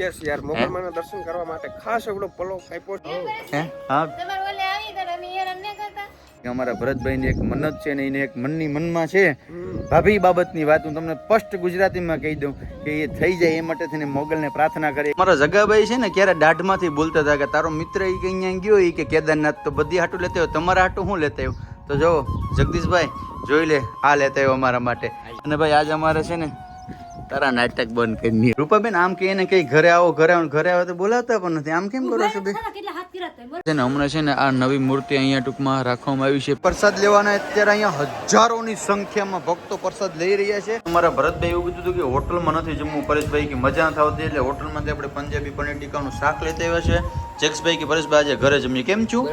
Yes યાર મોગલમાના દર્શન કરવા માટે ખાસ એવડો પલો કાપ્યો હે હા તમારે ઓલે આવી તો અમે યાર અમને કરતા અમારા ભરતભાઈની એક મન્નત છે ને એને એક મનની મનમાં છે. ભાભી બાબતની વાત હું તમને સ્પષ્ટ ગુજરાતીમાં કહી દઉં કે એ થઈ જાય એ માટે થઈને મોગલને પ્રાર્થના કરે. મારા જગાભાઈ છે ને ક્યારે દાઢમાંથી બોલતા હતા કે તારો મિત્ર એ કે અહીંયા ગયો એ કે કેદારનાથ તો બધી હાટું લેતા આવ્યો તમારા હાટું હું લેતા આવ્યો? તો જો જગદીશભાઈ જોઈ લે આ લેતા આવ્યો અમારા માટે. અને ભાઈ આજ અમારે છે ને તારા નાટક બંધ કરી રૂપાબેન આમ કે એને કઈ ઘરે આવો ઘરે આવો ઘરે આવો તો બોલાતા પણ નથી. આમ કેમ કરો છો બે છે ને હમણાં છે ને આ નવી મૂર્તિ અહીંયા ટૂંકમાં રાખવામાં આવી છે. પ્રસાદ લેવાના અત્યારે અહીંયા હજારોની સંખ્યામાં ભક્તો પ્રસાદ લઈ રહ્યા છે. અમારા ભરતભાઈ એવું કીધું હતું કે હોટલમાં નથી જમવું. પરેશભાઈ કે મજા ના થતી એટલે હોટલમાંથી આપણે પંજાબી પનીર ટીકાનું શાક લેતા આવ્યા છે. જેક્સભાઈ કે પરેશભાઈ આજે ઘરે જમીએ. કેમ છું?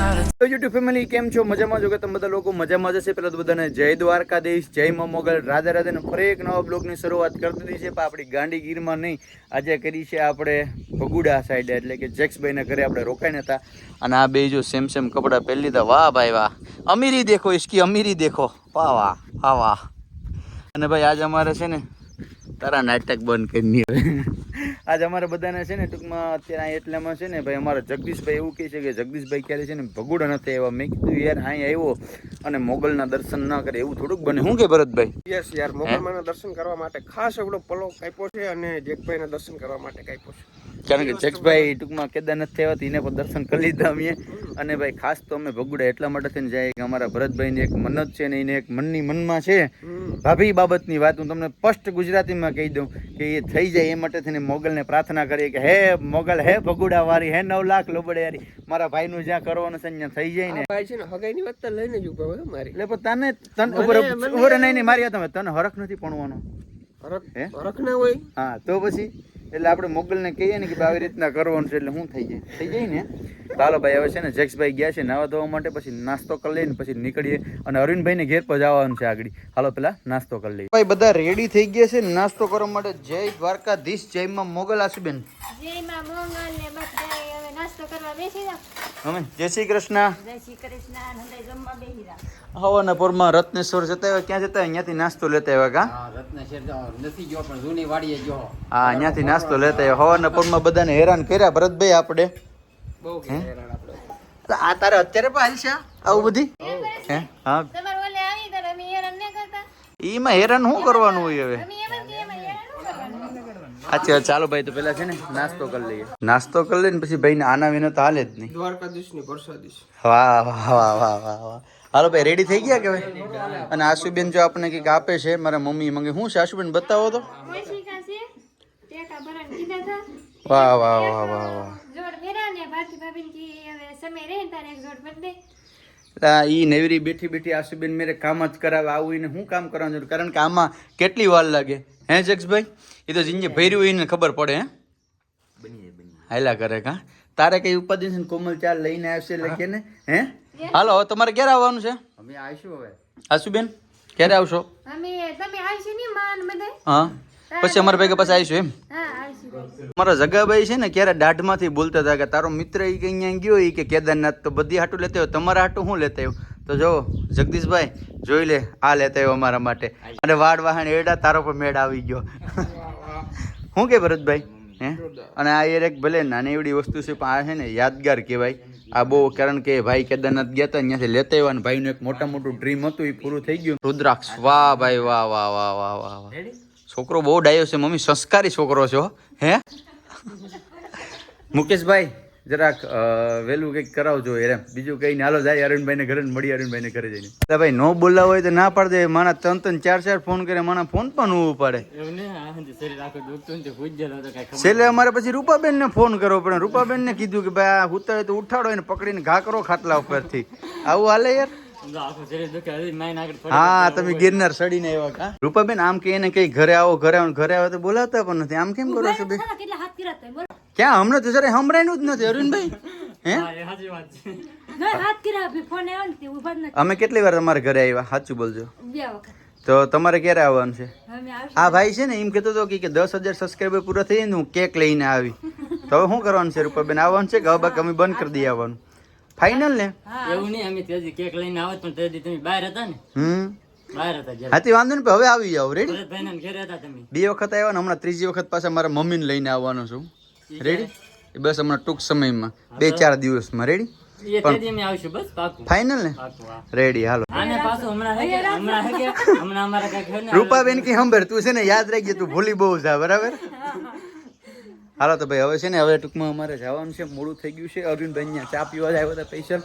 તો યુટ્યુબ ફેમિલી કેમ છો? મજામાં જો? કે તમે બધા લોકો મજામાં જશે પેલા તો બધાને જય દ્વારકાધીશ, જય મા મોગલ રાધે રાધે ને ફરી એક નવા બ્લોગની શરૂઆત કરી દીધી છે, પણ આપણી ગાંડીગીરમાં નહીં. આજે કરી છે આપણે ભગુડા સાઈડે એટલે કે જેક્સભાઈના ઘરે આપણે રોકાઈને હતા. અને આ બે જો સેમ સેમ કપડાં પહેરી લીધા. વાહ ભાઈ વાહ. અમીરી દેખો ઇસકી અમીરી દેખો. વાહ વાહ વાહ વાહ. અને ભાઈ, આજ અમારે છે ને તારા નાટક બંધ કરી હવે આજ અમારે બધાને છે ને ટૂંકમાં અત્યારે એટલામાં છે ને ભાઈ અમારા જગદીશભાઈ એવું કહે છે કે જગદીશભાઈ ક્યારે છે ને ભગુડા નથી આવ્યા. મેં કીધું, યાર, અહીં આવ્યો અને મોગલના દર્શન ના કરે એવું થોડુંક બને. શું કે ભરતભાઈ? યસ યાર, મોગલમાના દર્શન કરવા માટે ખાસ એવડો પલો કાપ્યો છે અને જેકભાઈના દર્શન કરવા માટે કાપ્યો છે. કારણ કે જગભાઈ ટૂંકમાં કેદારનાથ થયા હતા એને પણ દર્શન કરી લીધા અમે. અને ભાઈ ખાસ તો અમે ભગુડા એટલા માટે થઈને જાય કે અમારા ભરતભાઈની એક મન્નત છે ને એને એક મનની મનમાં છે. ભાભી બાબતની વાત હું તમને સ્પષ્ટ ગુજરાતીમાં કહી દઉં કે એ થઈ જાય એ માટે થઈને મોગલને પ્રાર્થના કરીએ કે હે મોગલ હે ભગુડા વારી હે નવ લાખ લોબડિયારી મારા ભાઈનું જ્યાં કરવાનું છે ત્યાં થઈ જાય ને. ભાઈ છે ને હગાઈની વાત તો લઈને જ ઊભા હોય મારી. એટલે તને તને ઉપર ઉપર નહીં નહીં મારી તમે તને હરખ નથી પડવાનો હરખ હે? હરખ ના હોય? હા તો પછી? એટલે આપણે મોગલને કહીએ ને કે આવી રીતના કરવાનું છે એટલે શું થઈ જાય. થઈ જાય ને? ચાલો ભાઈ હવે છે ને જેક્સભાઈ ગયા છે નાવા ધોવા માટે પછી નાસ્તો કરી લઈને પછી નીકળીએ અને અરવિંદભાઈને ઘેર પર જવાનું છે આગળ. હાલો પેલા નાસ્તો કરી લઈએ. ભાઈ બધા રેડી થઈ ગયા છે નાસ્તો કરવા માટે? જય દ્વારકાધીશ જય માં મોગલ આશુબેન જય માં મોંગલ ને બસ જય હવે નાસ્તો કરવા બેસી જાવ અમે જય શ્રી કૃષ્ણ. જય શ્રી કૃષ્ણ હવાના પોરમાં રત્નેશ્વર જતા આવ્યા. ક્યાં જતા ત્યાંથી નાસ્તો લેતા આવ્યા કા? હા નથી ગયો પણ જૂની વાડીએ ગયો. હા ત્યાંથી નાસ્તો લેતા આવ્યા. હવાના પોરમાં બધાને હેરાન કર્યા. ભરતભાઈ આપણે બહુ હેરાન આપણે. આ તારે અત્યારે પણ છે આવું બધી? હે? હા. તમારે ઓલે આવી તો અમે હેરાન ન કરતા. ઈમાં હેરાન શું કરવાનું હોય હવે? અમે એમ જ કહીએ એમાં હેરાન ન કરવાનું? અચ્છા ચાલો ભાઈ તો પેલા છે ને નાસ્તો કરી લઈએ. નાસ્તો કરી લઈને પછી ભાઈને આના વિના તો હાલે જ નહીં. દ્વારકાધીશની પ્રસાદી છે. વાહ વાહ વાહ વાહ વાહ વાહ. હાલો ભાઈ રેડી થઈ ગયા કે ભાઈ? અને આશુબેન જો આપણને કંઈક આપે છે મારા મમ્મી મંગે. શું છે? આશુબેન બતાવો તો. વાહ વાહ વાહ વાહ વાહ. ઈ નેવરી બેઠી બેઠી આશુબેન મેરે કામ જ કરાવે આવું એને શું કામ કરવાનું કારણ કે આમાં કેટલી વાર લાગે? હે જક્ષભાઈ એ તો જીંજે ભર્યું હોય ને ખબર પડે હે? હાયલા કરે કા? તારે કઈ ઉપાધિ છે કોમલ ચાર લઈને આવશે લખે ને હે? હાલો હવે તમારે ક્યારે આવવાનું છે? અમે આવીશું હવે. આશુબેન ક્યારે આવશો? અમે તમે આવશો ને માન બધે હા. પછી અમારા ભેગા પાસે આવીશું એમ? હા મારા જગાભાઈ છે ને ક્યારે દાઢમાંથી બોલતા હતા કે તારો મિત્ર એ કે ગયો કે કેદારનાથ તો બધી હાટું લેતા આવ્યો, તમારા હાટું શું લેતા આવ્યો? તો જો જગદીશભાઈ, જોઈ લે, આ લેતા આવ્યો અમારા માટે. અને વાડ વાહન એડા તારો પર મેળ આવી ગયો. શું કે ભરતભાઈ? હે? અને આ એક ભલે નાની એવડી વસ્તુ છે, પણ આ છે ને યાદગાર કહેવાય. આ બહુ, કારણ કે ભાઈ કેદારનાથ ગયા હતા અહીંયાથી લેતા આવ્યા અને ભાઈનું એક મોટા મોટું ડ્રીમ હતું એ પૂરું થઈ ગયું. રુદ્રાક્ષ. વાહ ભાઈ વાહ વાહ વાહ વાહ વાહ. છોકરો બહુ ડાયો છે મમ્મી. સંસ્કારી છોકરો છો હે. મુકેશભાઈ જરાક વહેલું કંઈક કરાવજો યાર બીજું કંઈ ને હાલો જાય અરુણભાઈને ઘરે મળી અરુણભાઈને ઘરે જઈને. એટલે ભાઈ નો બોલાવ હોય તો ના પાડ દે. મારા ત્રણ ત્રણ ચાર ચાર ફોન કરે મારા ફોન પણ કાંઈ ખબર છેલ્લે અમારે પછી રૂપાબેન ને ફોન કરવો પડે. રૂપાબેન ને કીધું કે ભાઈ આ ઉતારે તો ઉઠાડો એને પકડીને ઘા કરો ખાટલા ઉપરથી. આવું હાલે યાર. હા તમે ગિરનાર સડીને આવ્યા કા? રૂપાબેન આમ કે એને કઈ ઘરે આવો ઘરે આવો ઘરે આવો તો બોલાવતા પણ નથી. આમ કેમ કરો છો બે? ક્યાં? હમણાં તો જરા સંભળાયનું જ નથી અરુણભાઈ. હે? અમે કેટલી વાર તમારા ઘરે આવ્યા? સાચું બોલજો. તો તમારે ક્યારે આવવાનું છે? અમે આ ભાઈ છે ને એમ કેતો હતો કે કે દસ હજાર સબસ્ક્રાઈબર પૂરા થઈ ને હું કેક લઈને આવી. તો હવે શું કરવાનું છે રૂપાબેન? આવવાનું છે કે હવે બાકી અમે બંધ કરી દઈએ આવવાનું? ફાઇનલ ને? એવું નહીં અમે તેથી કેક લઈને આવત પણ તેથી તમે બહાર હતા ને. હમ. બહાર હતા હાથી વાંધો ને હવે આવી જાવ રેડી ભરતભાઈના ને હતા તમે. બે વખત આવ્યા ને હમણાં ત્રીજી વખત પાછા મારા મમ્મીને લઈને આવવાનો છું. રેડી બસ હમણાં ટૂંક સમયમાં. બે ચાર દિવસમાં રેડી એ તે દી અમે આવશું બસ પાકું. ફાઇનલ ને? રેડી હાલો. આને પાછું હમણાં હે કે હમણાં હે કે હમણાં અમારે કાંઈક હે ને રૂપાબેન કી હંભેર તું છે ને યાદ રાખજે તું ભૂલી બહુ જા બરાબર? હાલો તો ભાઈ, હવે છે ને હવે ટૂંકમાં અમારે જવાનું છે, મોડું થઈ ગયું છે. અરવિંદભાઈ અહીંયા ચા પીવા આવ્યા હતા સ્પેશિયલ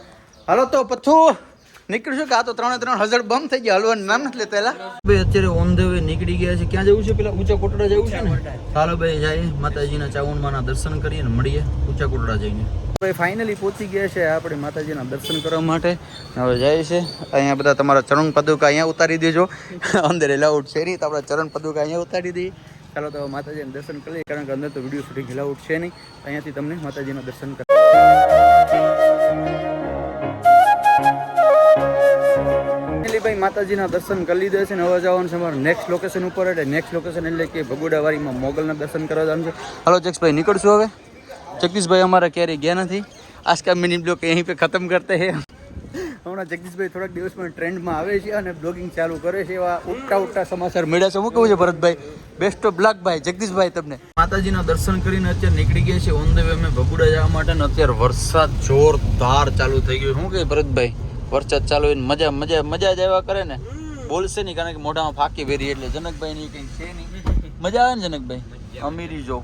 હાલો તો પથ્થું નીકળશું કે આ તો ત્રણે ત્રણ હજાર બંધ થઈ ગયા, હલવાનું નામ નથી લેતા ભાઈ, અત્યારે ઓન ધ વે નીકળી ગયા છે. ક્યાં જવું છે પેલા? ઊંચા કોટડા જવું છે ને? હાલો ભાઈ જાય માતાજીના ચાવણમાંના દર્શન કરીએ ને મળીએ. ઊંચા કોટડા જઈને. ભાઈ ફાઇનલી પહોંચી ગયા છે આપણે માતાજીના દર્શન કરવા માટે. હવે જાય છે. અહીંયા બધા તમારા ચરણ પદુકા અહીંયા ઉતારી દેજો. અંદર એલાઉડ છે રીત આપણા ચરણ પદુકા અહીંયા ઉતારી દઈએ. ચાલો તો માતાજીના દર્શન કરી કારણ કે અંદર તો વીડિયો શૂટિંગ હિલાઉટ છે નહીં. અહીંયાથી તમને માતાજીના દર્શન કર ભાઈ માતાજીના દર્શન કરી લીધા છે ને હવે જવાનું છે અમારું નેક્સ્ટ લોકેશન ઉપર, એટલે નેક્સ્ટ લોકેશન એટલે કે ભગુડાવાડીમાં મોગલના દર્શન કરવા જવાનું છે. હલો જગશભાઈ નીકળશું હવે? જગદીશભાઈ અમારા ક્યારેય ગયા નથી. આજ કા મિનિટ બ્લોક અહીં પે ખતમ કરતે હે. હમણાં જગદીશભાઈ થોડાક દિવસમાં ટ્રેન્ડમાં આવે છે અને બ્લોગિંગ ચાલુ કરે છે એવા ઉઠતા ઉઠતા સમાચાર મળ્યા છે. હું કહું છે ભરતભાઈ? બેસ્ટ ઓફ લક ભાઈ. જગદીશભાઈ તમને? માતાજીના દર્શન કરીને અત્યારે નીકળી ગયા છે ઓન ધ વે. અમે ભગુડા જવા માટે ને અત્યારે વરસાદ જોરદાર ચાલુ થઈ ગયો. શું કહે ભરતભાઈ? વરસાદ ચાલુ હોય મજા મજા મજા જ આવ્યા કરે ને. બોલશે નહીં કારણ કે મોઢામાં ફાંકી વેરી એટલે. જનકભાઈ ની કઈ છે નહીં. મજા આવે ને જનકભાઈ? અમીરી જો.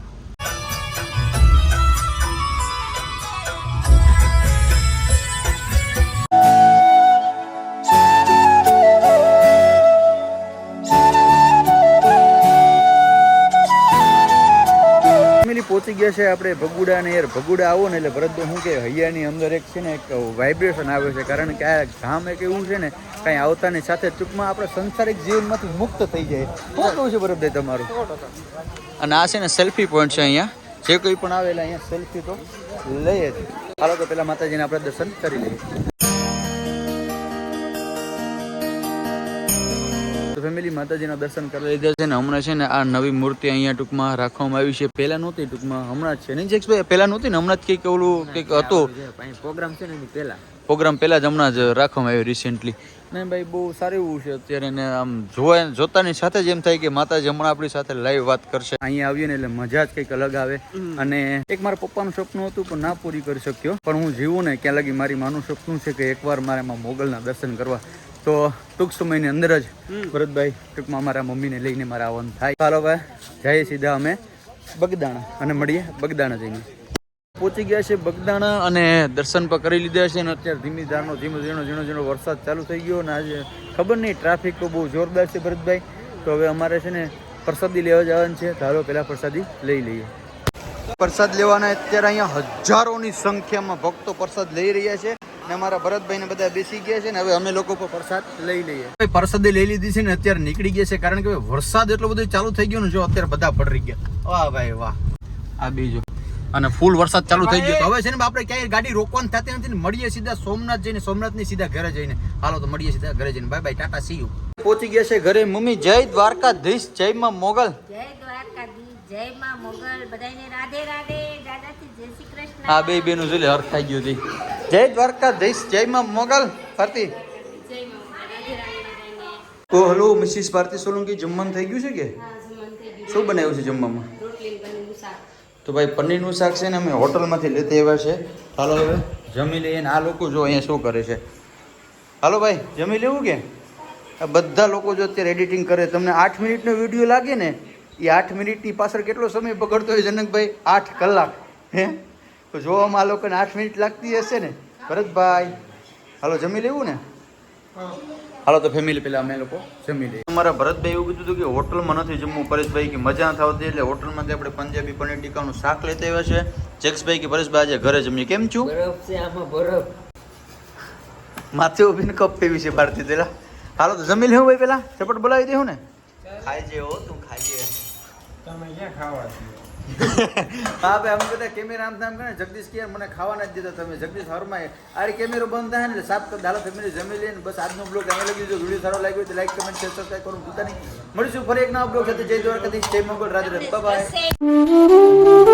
પહોંચી ગયા છે આપણે ભગુડા ને યાર, ભગુડા આવો ને એટલે ભરતભાઈ શું કે હૈયાની અંદર એક છે ને એક વાઇબ્રેશન આવે છે, કારણ કે આ ગામ એક એવું છે ને, કાંઈ આવતાની સાથે ટૂંકમાં આપણે સંસારિક જીવનમાંથી મુક્ત થઈ જાય. શું કહું છે ભરતભાઈ તમારું? અને આ છે ને સેલ્ફી પોઈન્ટ છે અહીંયા. જે કોઈ પણ આવેલા અહીંયા સેલ્ફી તો લઈએ જ. તો પેલા માતાજીને આપણે દર્શન કરી લઈએ. ફેમિલી માતાજીના દર્શન કરી લીધા છે ને હમણાં છે ને આ નવી મૂર્તિ અહીંયા ટૂંકમાં રાખવામાં આવી છે. પહેલા નહોતી ટૂંકમાં હમણાં છે. નહીં જેક્સભાઈ પહેલા નહોતી ને હમણાં જ કંઈક ઓલું કંઈક હતું. પ્રોગ્રામ છે ને એની પહેલા. પ્રોગ્રામ પહેલા જ હમણાં જ રાખવામાં આવ્યો રિસેન્ટલી ને ભાઈ બહુ સારું એવું છે અત્યારે ને આમ જોવા જોતાની સાથે જ એમ થાય કે માતાજી હમણાં આપણી સાથે લાઈવ વાત કરશે. અહીંયા આવીએ ને એટલે મજા જ કંઈક અલગ આવે. અને એક મારા પપ્પાનું સપનું હતું પણ ના પૂરી કરી શક્યો. પણ હું જીવું ને ક્યાં લગી મારી માનું સપનું છે કે એકવાર મારે એમાં મોગલના દર્શન કરવા તો ટૂંક સમયની અંદર જ ભરતભાઈ ટૂંકમાં મારા મમ્મીને લઈને મારા આવવાનું થાય. ચાલો ભાઈ જઈએ સીધા અમે બગદાણા અને મળીએ બગદાણા જઈને. પહોંચી ગયા છે બગદાણા અને દર્શન પણ કરી લીધા છે અને અત્યારે ધીમી ધારનો ધીમો ઝીણો ઝીણો ઝીણો વરસાદ ચાલુ થઈ ગયો અને આજે ખબર નહીં ટ્રાફિક તો બહુ જોરદાર છે ભરતભાઈ. તો હવે અમારે છે ને પ્રસાદી લેવા જવાનું છે. ધારો પહેલાં પ્રસાદી લઈ લઈએ. પ્રસાદ લેવાના અત્યારે અહીંયા હજારોની સંખ્યામાં ભક્તો પ્રસાદ લઈ રહ્યા છે. ને અમારા ભરતભાઈ ને બધા બેસી ગયા છે ને હવે અમે લોકો પણ પ્રસાદ લઈ લઈએ. ભાઈ લઈ લીધી છે ને અત્યારે નીકળી ગયા છે કારણ કે વરસાદ એટલો બધો ચાલુ થઈ ગયો ને જો અત્યારે બધા પડી ગયા. વાહ ભાઈ વાહ. આ બીજો. અને ફૂલ વરસાદ ચાલુ થઈ ગયો હવે છે ને આપણે ક્યાંય ગાડી રોકવાની થતી નથી મળીએ સીધા સોમનાથ જઈને સોમનાથની સીધા ઘરે જઈને. હાલો તો મળીએ સીધા ઘરે જઈને. Bye bye tata see you પહોંચી ગયા છે ઘરે મમ્મી. જય દ્વારકાધીશ જય માં મોગલ. જય દ્વારકાધીશ જય માં મોગલ. બધાને રાધે રાધે. દાદાથી જય શ્રી કૃષ્ણ. આ બે બેનું જોઈ થઈ ગયું હતી જય દ્વારકાધીશ, જય માં મોગલ, ફરતી. ઓ હલો મિસિસ ભારતી સોલંકી જમવાનું થઈ ગયું છે કે? શું બનાવ્યું છે જમવામાં? તો ભાઈ પનીરનું શાક છે ને અમે હોટલમાંથી લેતા આવ્યા છે. હાલો હવે, જમી લઈએ ને આ લોકો જો અહીંયા શું કરે છે. હાલો ભાઈ, જમી લેવું કે? આ બધા લોકો જો અત્યારે એડિટિંગ કરે, તમને આઠ મિનિટનો વીડિયો લાગે ને, એ આઠ મિનિટની પાછળ કેટલો સમય બગડતો હોય જનકભાઈ? આઠ કલાક, હે? તો જોવામાં આ લોકોને આઠ મિનિટ લાગતી હશે ને? ભરતભાઈ હાલો જમી લેવું ને? હાલો તો ફેમિલી પેલા અમે લોકો જમી લઈએ. અમારા ભરતભાઈ એવું કીધું હતું કે હોટલમાં નથી જમવું પરેશભાઈ કે મજા નથી આવતી એટલે હોટલમાંથી આપણે પંજાબી પનીર ટીકાનું શાક લેતા આવ્યા છે. જેક્સભાઈ કે પરેશભાઈ આજે ઘરે જમીએ. કેમ છું? બરફ છે આમાં બરફ. માથે ઉભીને કપ પીવી છે ભારતી પેલા હાલો તો જમી લેવું ભાઈ પેલા. ચપટ બોલાવી દેવું ને? ખાઈ જે હો તું ખાઈ જે. તમે ક્યાં ખાવા હા ભાઈ અમે બધા કેમેરા આમ તેમ કરે જગદીશ કે મને ખાવાના જ દીધા તમે. જગદીશ હરમાય અરે કેમેરો બંધ થાય ને કરી દાલો ફેમિલી જમી લઈને બસ આજનો બ્લોગ અમે લગી જો વીડિયો સારો લાગ્યો તો લાઈક કમેન્ટ શેર સબસ્ક્રાઈબ કરો ભૂલતા નહીં. મળીશું ફરી એક નવા બ્લોગ સાથે. જય દ્વારકાધીશ જય મંગળ રાજ બાય